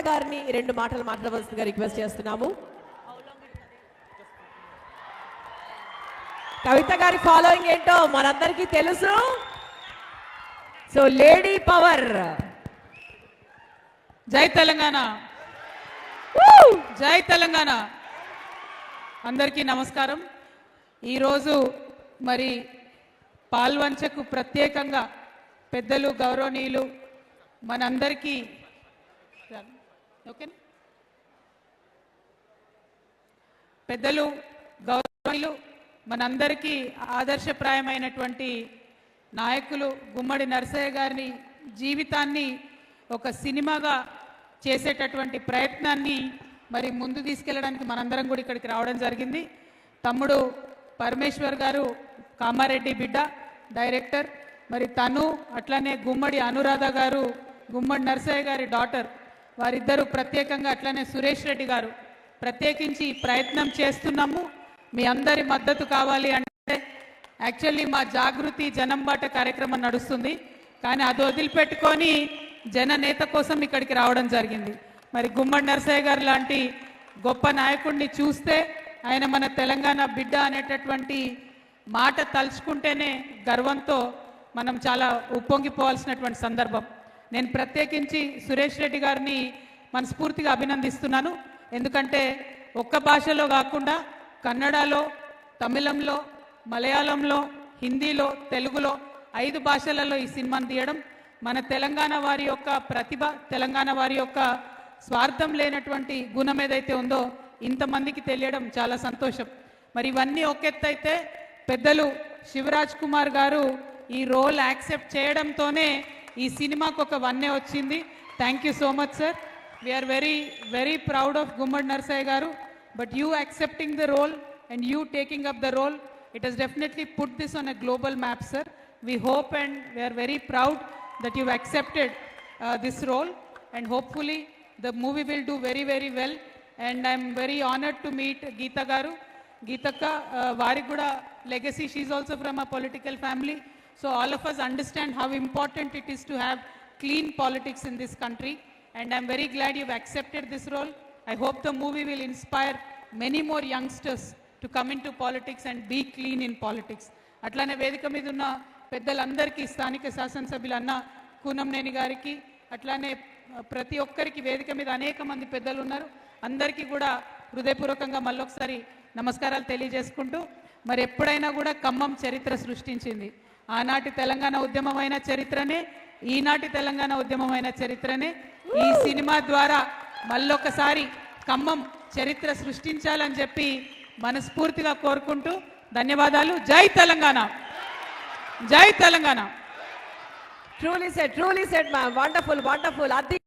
గారిని రెండు మాటలు మాట్లాడవలసిందిగా రిక్వెస్ట్ చేస్తున్నాము. కవిత గారి ఫాలోయింగ్ ఏంటో మనందరికీ తెలుసు. సో లేడీ పవర్ జై తెలంగాణ. జై తెలంగాణ. అందరికీ నమస్కారం. ఈరోజు మరి పాల్వంచకు ప్రత్యేకంగా పెద్దలు గౌరవనీయులు మనందరికీ ఓకే పెద్దలు గౌరవనీయులు మనందరికీ ఆదర్శప్రాయమైనటువంటి నాయకులు గుమ్మడి నరసయ్య గారిని జీవితాన్ని ఒక సినిమాగా చేసేటటువంటి ప్రయత్నాన్ని మరి ముందు తీసుకెళ్ళడానికి మనందరం కూడా ఇక్కడికి రావడం జరిగింది. తమ్ముడు పరమేశ్వర్ గారు కామారెడ్డి బిడ్డ డైరెక్టర్. మరి తను అట్లనే గుమ్మడి అనురాధ గారు గుమ్మడి నరసయ్య గారి డాటర్. వారిద్దరూ ప్రత్యేకంగా అట్లనే సురేష్ రెడ్డి గారు ప్రత్యేకించి ప్రయత్నం చేస్తున్నాము. మీ అందరి మద్దతు కావాలి అంటే యాక్చువల్లీ మా జాగృతి జనం బాట కార్యక్రమం నడుస్తుంది. కానీ అది వదిలిపెట్టుకొని జన నేత కోసం ఇక్కడికి రావడం జరిగింది. మరి గుమ్మడి నరసయ్య గారు లాంటి గొప్ప నాయకుడిని చూస్తే ఆయన మన తెలంగాణ బిడ్డ అనేటటువంటి మాట తలుచుకుంటేనే గర్వంతో మనం చాలా ఉప్పొంగిపోవాల్సినటువంటి సందర్భం. నేను ప్రత్యేకించి సురేష్ రెడ్డి గారిని మనస్ఫూర్తిగా అభినందిస్తున్నాను. ఎందుకంటే ఒక్క భాషలో కాకుండా కన్నడలో తమిళంలో మలయాళంలో హిందీలో తెలుగులో ఐదు భాషలలో ఈ సినిమాను తీయడం మన తెలంగాణ వారి యొక్క ప్రతిభ తెలంగాణ వారి యొక్క స్వార్థం లేనటువంటి గుణం ఏదైతే ఉందో ఇంతమందికి తెలియడం చాలా సంతోషం. మరి ఇవన్నీ ఒకెత్తైతే పెద్దలు శివరాజ్ కుమార్ గారు ఈ రోల్ యాక్సెప్ట్ చేయడంతోనే ఈ సినిమాకు ఒక వన్నే వచ్చింది thank you so much sir we are very very proud of Gummadi Narasaiah గారు but you accepting the role and you taking up the role it has definitely put this on a global map sir we hope and we are very proud that you've accepted uh, this role and hopefully the movie will do very very well and i'm very honored to meet geeta garu geetaka uh, వారికి కూడా legacy she's also from a political family so all of us understand how important it is to have clean politics in this country. And I'm very glad you've accepted this role. I hope the movie will inspire many more youngsters to come into politics and be clean in politics అట్లానే వేదిక మీద ఉన్న పెద్దలందరికీ స్థానిక శాసనసభ్యులు అన్న కూనంనేని గారికి అట్లానే ప్రతి ఒక్కరికి వేదిక మీద అనేక మంది పెద్దలు ఉన్నారు అందరికీ కూడా హృదయపూర్వకంగా మళ్ళొకసారి నమస్కారాలు తెలియజేసుకుంటూ మరి ఎప్పుడైనా కూడా ఖమ్మం చరిత్ర సృష్టించింది ఆనాటి తెలంగాణ ఉద్యమమైన చరిత్రనే ఈనాటి తెలంగాణ ఉద్యమమైన చరిత్రనే. ఈ సినిమా ద్వారా మళ్ళొకసారి ఖమ్మం చరిత్ర సృష్టించాలని చెప్పి మనస్ఫూర్తిగా కోరుకుంటూ ధన్యవాదాలు. జై తెలంగాణ! జై Telangana! Truly set truly set ma'am wonderful wonderful అది